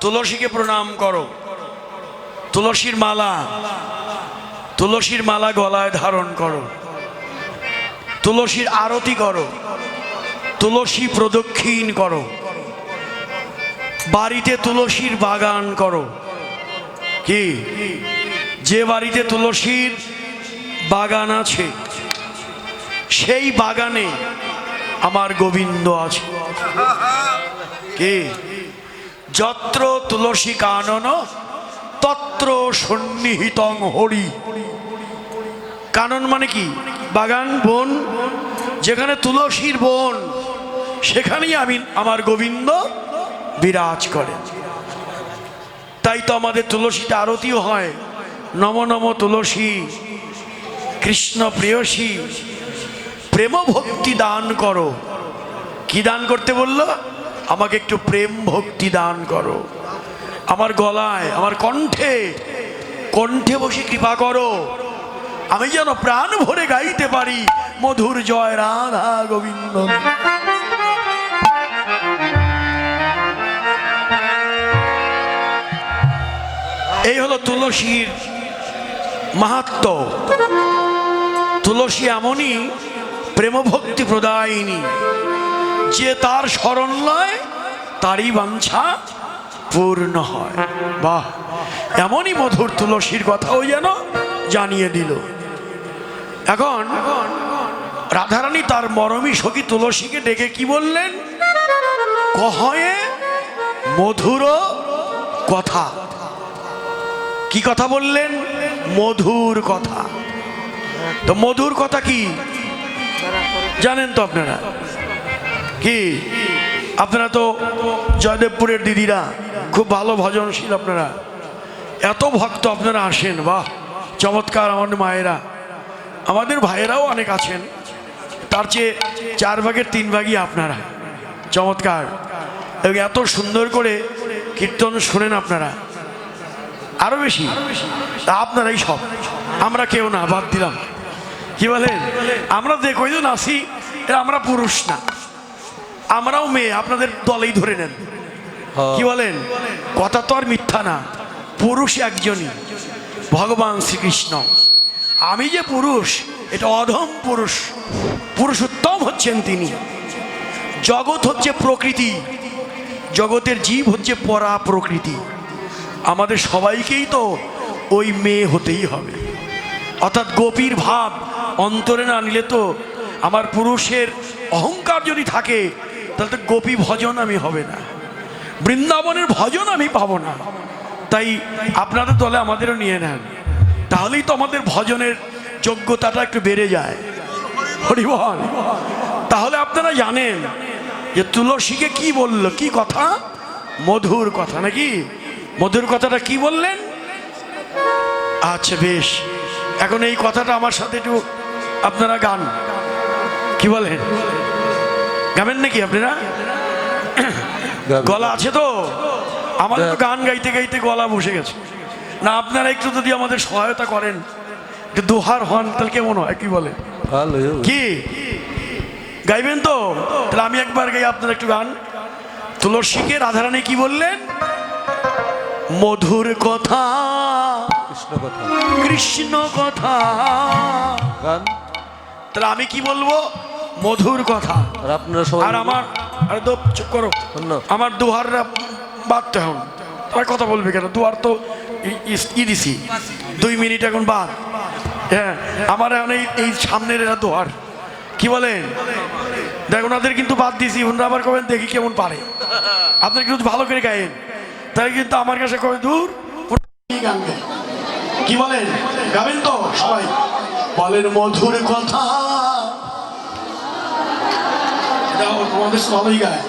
তুলসীকে প্রণাম করো। তুলসীর মালা তুলসীর মালা গলায় ধারণ করো। তুলসীর আরতি করো। তুলসী প্রদক্ষিণ করো। বাড়িতে তুলসীর বাগান করো। কি? যে বাড়িতে তুলসীর বাগান আছে, সেই বাগানে আমার গোবিন্দ আছে। কে? যত্র তুলসী কানন, তত্র সন্নিহিতং হরি। কানন মানে কি? বাগান, বন। যেখানে তুলসীর বন, সেখানেই আমি, আমার গোবিন্দ বিরাজ করে তাই তো আমাদের তুলসীতে আরতিও হয়। নম নম তুলসী, কৃষ্ণ প্রেয়সী প্রেম ভক্তি দান করো। কি দান করতে বলল? আমাকে একটু প্রেম ভক্তি দান করো। আমার গলায়, আমার কণ্ঠে কণ্ঠে বসে কৃপা করো। আমি যেন প্রাণ ভরে গাইতে পারি, মধুর জয় রাধা গোবিন্দ। এই হলো তুলসীর মাহাত্ম। তুলসী এমনই প্রেমভক্তি প্রদায়িনী। যে তার স্মরণ লয়, তারই বাঞ্ছা পূর্ণ হয়। বাহ, এমনই মধুর তুলসীর কথাও যেন জানিয়ে দিল। এখন রাধারানী তার মরমী সখী তুলসীকে ডেকে কি বললেন? কহয়ে মধুর কথা। কি কথা বললেন? মধুর কথা। তো মধুর কথা কি? জানেন তো আপনারা? কি? আপনারা তো জয়দেবপুরের দিদিরা, খুব ভালো ভজনশীল আপনারা। এত ভক্ত আপনারা আসেন, বাহ, চমৎকার আমাদের মায়েরা। আমাদের ভাইয়েরাও অনেক আছেন, তার চেয়ে চার ভাগের তিন ভাগই আপনারা। চমৎকার। এবং এত সুন্দর করে কীর্তন শোনেন আপনারা। আরও বেশি, তা আপনারাই সব। আমরা কেউ না, বাদ দিলাম। কি বলেন? আমরা যে কয়জন আছি, এরা আমরা পুরুষ না। আমরাও মেয়ে আপনাদের দলেই ধরে নেন। কি বলেন? কথা তো আর মিথ্যা না পুরুষ একজনই ভগবান শ্রীকৃষ্ণ। আমি যে পুরুষ এটা অধম পুরুষ পুরুষোত্তম হচ্ছেন তিনি। জগৎ হচ্ছে প্রকৃতি জগতের জীব হচ্ছে পরা প্রকৃতি আমাদের সবাইকেই তো ওই মেয়ে হতেই হবে। অর্থাৎ গোপীর ভাব অন্তরে না নিলে তো আমার পুরুষের অহংকার যদি থাকে তাহলে তো গোপী ভজন আমি হবে না। বৃন্দাবনের ভজন আমি পাবো না। তাই আপনাদের দলে আমাদেরও নিয়ে নেন। তাহলেই তো আমাদের ভজনের যোগ্যতাটা একটু বেড়ে যায়। হরিবল, তাহলে আপনারা জানেন যে তুলসীকে কি বলল? কি কথা? মধুর কথা নাকি? মধুর কথাটা কি বললেন? আচ্ছা বেশ। এখন এই কথাটা আমার সাথে একটু আপনারা গান। কি বলেন? গাবেন নাকি আপনারা? গলা আছে তো? আমাদের তো গান গাইতে গাইতে গলা বসে গেছে। না আপনারা একটু যদি আমাদের সহায়তা করেন একটু দোহার হন তাহলে কেমন হয় কি বলে কি? গাইবেন তো? তাহলে আমি একবার গাই আপনার একটু গান। তুলসীকে রাধারানী কি বললেন? মধুর কথা কৃষ্ণ কথা। কৃষ্ণ কথা। গান। তাহলে আমি কি বলব? মধুর কথা। আর আপনারা সবাই আর আমার আরে তো চুপ করো। শোন। আমার দুহাররা বাদতে হন তার কথা বলবে কেন? দুয়ার তো ই- দিছি। দুই মিনিট এখন বাদ। হ্যাঁ আমার এখন এই এই সামনের এরা দোহার। কি বলেন দেখ ওনাদের কিন্তু বাদ দিছি। ওনারা আবার কবেন দেখি কেমন পারে। আপনার কিন্তু ভালো করে গায়েন। তাই কিন্তু আমার কাছে কবে দূর। গান? কি বলেন? গাবেন তো সবাই। বলেন মধুর কথা। এটা তোমাদের ভালোই গায়।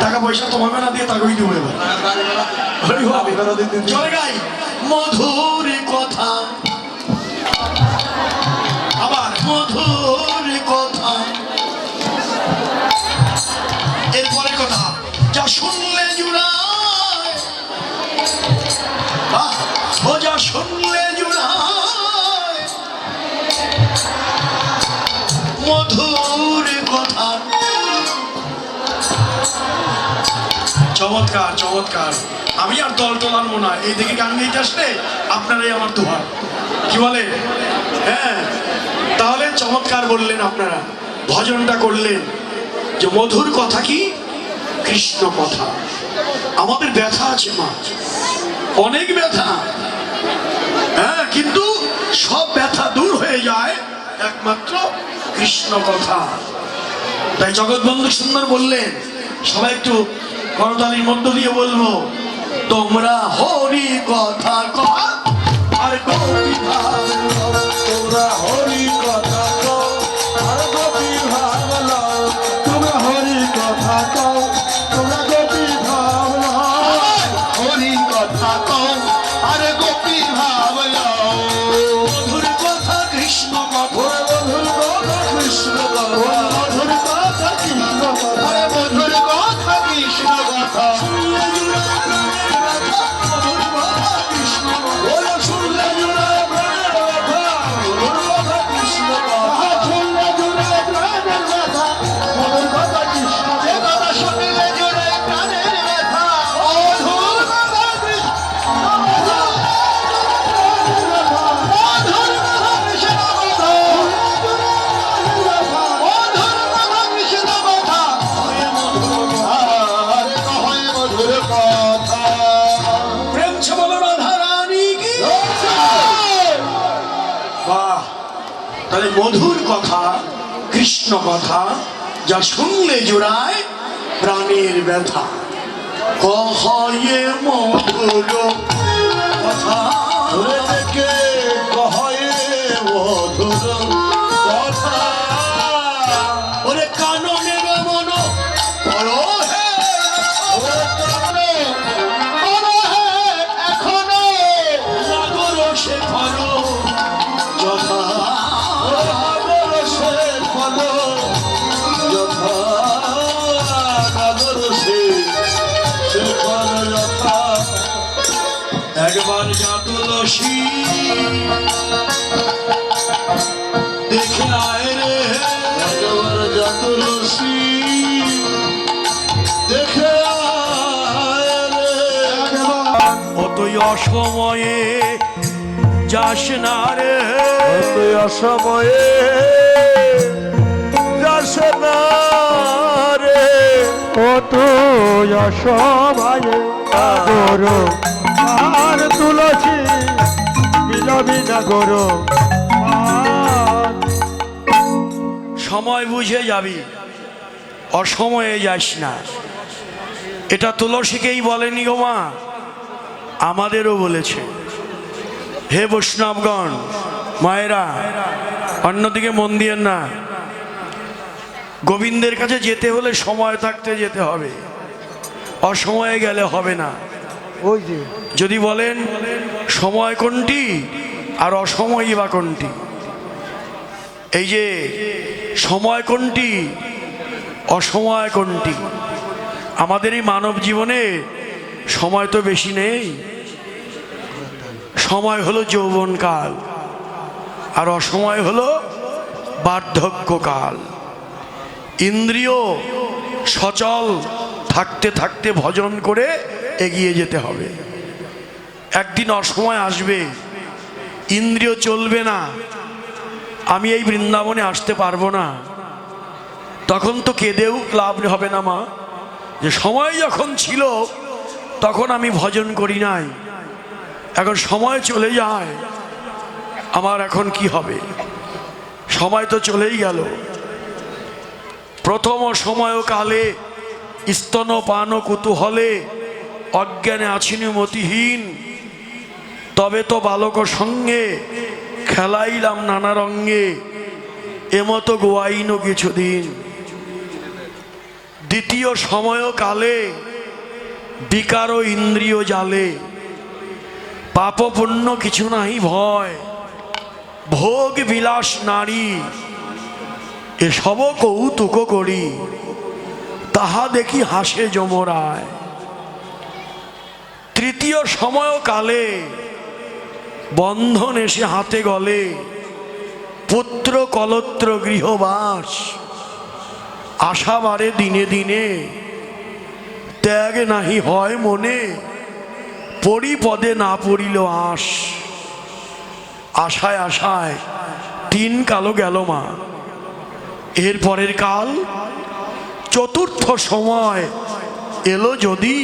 টাকা পয়সা তোমাকে না দিয়ে তাকেই দেবো এবার। চলে গাই মধুর কথা। আবার মধুর কথা। এরপরে কথা যা শুনলে জুড়ায়। বাহ, চমৎকার চমৎকার। আমি আর দল তোলার না। এই দিকে গান গাইতে আসলে আপনারাই আমার দোহার কি বলে? হ্যাঁ। তাহলে চমৎকার বললেন আপনারা। ভজনটা করলেন। যে মধুর কথা কি? কৃষ্ণ কথা। আমাদের ব্যথা আছে, মা। অনেক ব্যথা। হ্যাঁ কিন্তু সব ব্যথা দূর হয়ে যায় একমাত্র কৃষ্ণ কথা। তাই জগৎবন্ধু সুন্দর বললেন, সবাই একটু করতালির মধ্য দিয়ে বলব, তোমরা হরি কথা আর তোমরা হরি কথা আর তোমরা হরি কথা তাহলে মধুর কথা, কৃষ্ণ কথা, যা শুনলে জোড়ায় প্রাণের ব্যথা। কহয়ে মধুর কথা দেখে মধুর অসময়ে যাস না রে। তুই অসময়ে যাস না রে। ও তুই অসভায় গরু আর তুলসী বিলবি না গরু আর সময় বুঝে যাবি অসময়ে যাস না। এটা তুলসীকেই বলেনি গো মা। আমাদেরও বলেছে। হে বৈষ্ণবগণ মায়েরা অন্যদিকে মন দিয়েন না। গোবিন্দের কাছে যেতে হলে সময় থাকতে যেতে হবে। অসময়ে গেলে হবে না। ওই যে। যদি বলেন সময় কোনটি আর অসময়ই বা কোনটি? এই যে সময় কোনটি অসময় কোনটি? আমাদের এই মানব জীবনে সময় তো বেশি নেই। সময় হলো যৌবনকাল, আর অসময় হলো বার্ধক্যকাল। ইন্দ্রিয় সচল থাকতে থাকতে ভজন করে এগিয়ে যেতে হবে। একদিন অসময় আসবে, ইন্দ্রিয় চলবে না। আমি এই বৃন্দাবনে আসতে পারব না। তখন তো কেঁদেও লাভ হবে না মা। যে সময় যখন ছিল তখন আমি ভজন করি নাই। এখন সময় চলে যায়। আমার এখন কি হবে? সময় তো চলেই গেল। প্রথম সময় কালে স্তনপান কুতূহলে অজ্ঞানে আছিনি মতিহীন। তবে তো বালক সঙ্গে খেলাইলাম নানা রঙ্গে এমতো গোয়াইন কিছুদিন। দ্বিতীয় সময় কালে বিকার ও ইন্দ্রিয় জালে। পাপ পুণ্য কিছু নাই ভয়। ভোগ বিলাস নারী। এসব কৌতুক করি। তাহা দেখি হাসে যমরায়। তৃতীয় সময় কালে বন্ধন এসে হাতে গলে। পুত্র কলত্র গৃহবাস। আশাবারে দিনে দিনে ত্যাগ নাহি হয় মনে পড়ি পদে না পড়িল আশ। আশায় আশায় তিন কালো গেল মা। এর পরের কাল চতুর্থ সময় এলো যদি,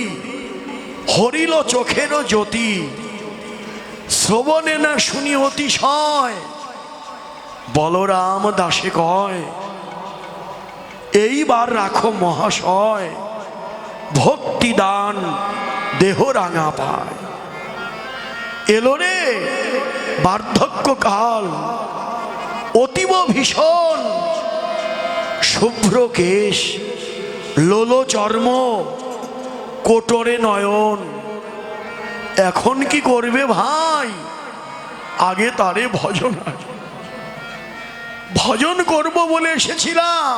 হরিল চোখেরও জ্যোতি, শ্রবণে না শুনি অতিশয়। বলরাম দাসে কয়, এইবার রাখো মহাশয়। ভক্তি দান দেহ রাঙা পায়। এলো রে বার্ধক্যকাল, অতীব ভীষণ শুভ্র কেশ লোলো চর্ম, কোটরে নয়ন। এখন কি করবে ভাই? আগে তারে ভজন ভজন করব বলে এসেছিলাম,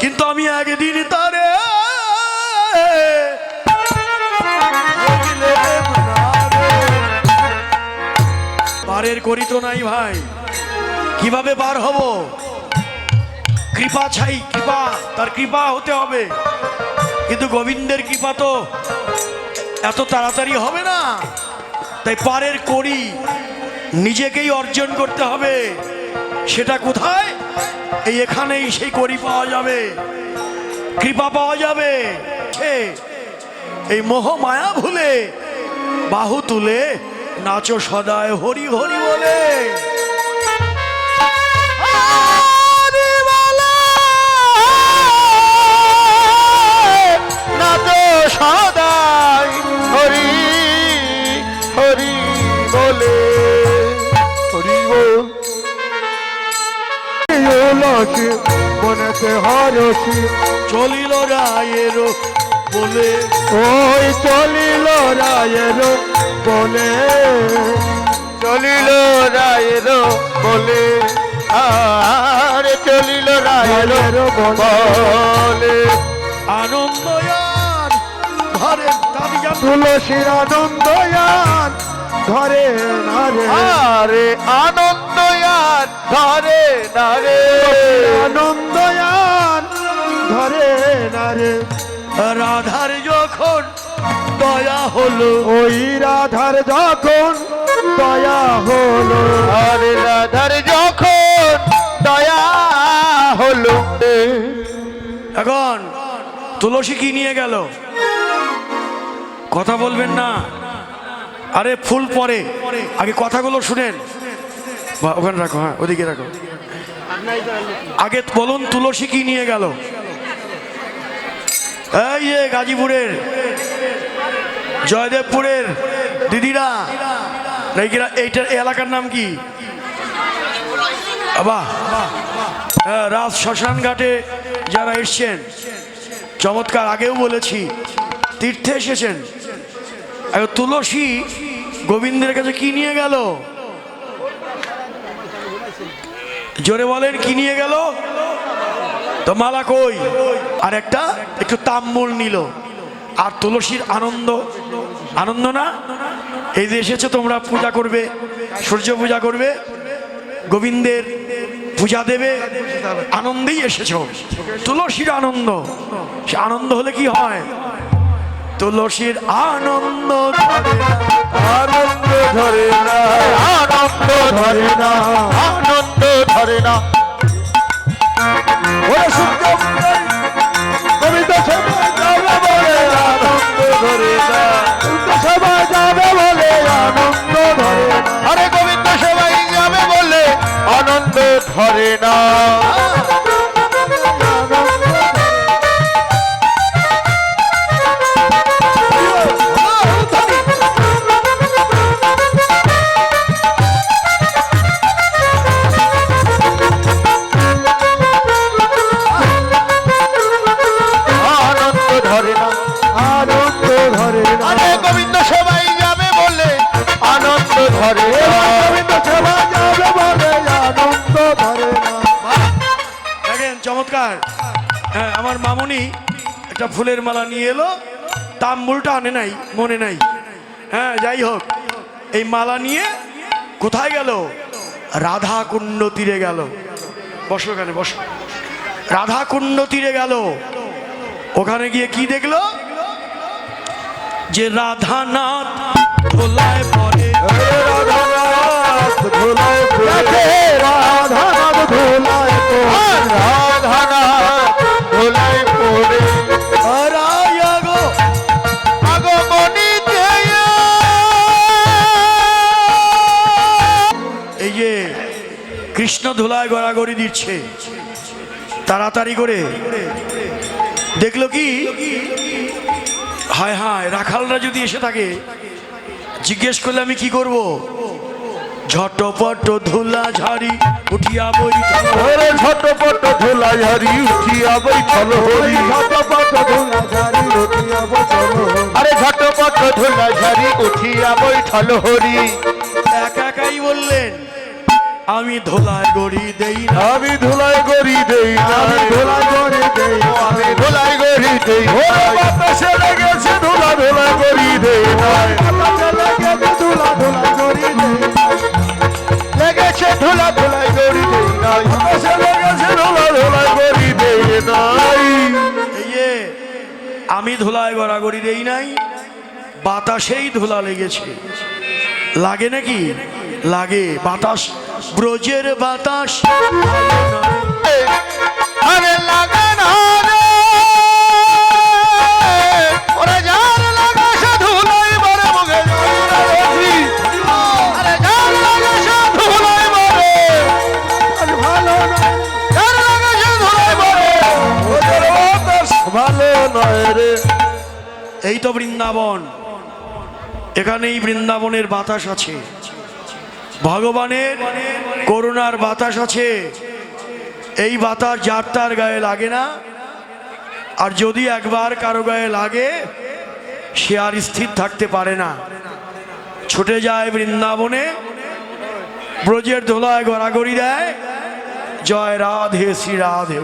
কিন্তু আমি একদিন তারে পারের করি তো নাই ভাই। কীভাবে পার হব? কৃপা ছাই, কৃপা, তার কৃপা হতে হবে। কিন্তু গোবিন্দের কৃপা তো এত তাড়াতাড়ি হবে না। তাই পারের করি নিজেকেই অর্জন করতে হবে। সেটা কোথায়? এই এখানেই সেই করি পাওয়া যাবে। কৃপা পাওয়া যাবে। সে এই মোহ মায়া ভুলে বাহু তুলে নাচো সদায় হরি হরি বলে। সদাই হরি হরি বলে। হরি বল লসি মনেতে হরসি। চলিল রায়ের বলে। ওই চলিল রায়ের বলে। চলিল রায়ের বলে। আর চলিল রায়ের বলে। আনন্দয়ান ঘরে তুলসীর আনন্দয়ান ঘরে নারে। আরে আনন্দ আর ধরে না রে আনন্দয়ান ঘরে নারে। রাধার যখন দয়া হলো ওই রাধার যখন দয়া হলো। আরে রাধার যখন দয়া হলো। এখন তুলসী কি নিয়ে গেল? কথা বলবেন না। আরে ফুল পরে। আগে কথাগুলো শুনেন। ওখানে রাখো হ্যাঁ ওদিকে রাখো। আগে বলুন তুলসী কি নিয়ে গেল? এই যে গাজীপুরের, জয়দেবপুরের দিদিরা নাইকিরা এইটার এই এলাকার নাম কি? বাহ শ্মশান ঘাটে যারা এসছেন, চমৎকার, আগেও বলেছি, তীর্থে এসেছেন। তুলসী গোবিন্দের কাছে কি নিয়ে গেল? জোরে বলেন, কি নিয়ে গেল? তো মালা কই? আর একটা একটু তাম্বুল নিল। আর তুলসীর আনন্দ। আনন্দ না? এই যে এসেছ তোমরা পূজা করবে সূর্য পূজা করবে গোবিন্দের পূজা দেবে আনন্দেই এসেছ। তুলসীর আনন্দ। সে আনন্দ হলে কি হয়? তুলসীর আনন্দ ধরে আনন্দ ধরে না। আনন্দ ধরে না। আনন্দ ধরে না। কবিতা চমৎকার হ্যাঁ আমার মামুনি একটা ফুলের মালা নিয়ে এলো। তাম্বুলটা আনে নাই মনে নাই। হ্যাঁ যাই হোক এই মালা নিয়ে কোথায় গেল? রাধা কুণ্ড তীরে গেল। বসো ওখানে বসো। রাধা কুণ্ড তীরে গেল। ওখানে গিয়ে কি দেখল? যে রাধানাথ ধোলায় পরে রাধানাথ পড়ে। রাধানাথ ধুলায় ধুলায় গড়াগড়ি দিচ্ছে। তাড়াতাড়ি করে। দেখল কি? হায় হায় রাখালরা যদি এসে থাকে জিজ্ঞেস করলে আমি কি করব? ঝটপট ধুলা ঝাড়ি উঠিয়া বই ওরে ঝটপট ধুলাই হারি উঠিয়া বৈঠল হরি। ঝটপট ধুলা ঝারি উঠিয়া বই বৈঠল আরে ঝটপট ধুলা ঝারি উঠিয়া বৈঠল হরি। একা একাই বললেন আমি ধোলায় গড়ি দেই না। আমি ধুলাই গড়ি দেই না। আমি ধুলাই গড়ি দেই আমি ধুলাই গড়ি দেই ওরে বাতাসে লেগেছে ধুলা ধুলা গড়ি দেই না। বাতাসে লেগেছে ধুলা ধুলা গড়ি দেই না লেগেছে ধোলা ধুলাই গড়ি দেই নাই বাতাসে লেগেছে ধুলা ধুলাই গড়ি দেই যে আমি ধুলায় গড়াগড়ি দেই নাই। বাতাসেই ধোলা লেগেছে। লাগে নাকি? লাগে। বাতাস ব্রজের বাতাস। আরে এই তো বৃন্দাবন। এখানেই বৃন্দাবনের বাতাস আছে। ভগবানের করুণার বাতাস আছে। এই বাতাস যার তার গায়ে লাগে না। আর যদি একবার কারও গায়ে লাগে, সে আর স্থির থাকতে পারে না। ছুটে যায় বৃন্দাবনে, ব্রজের ধোলায় গড়াগড়ি দেয়। জয় রাধে শ্রী রাধে।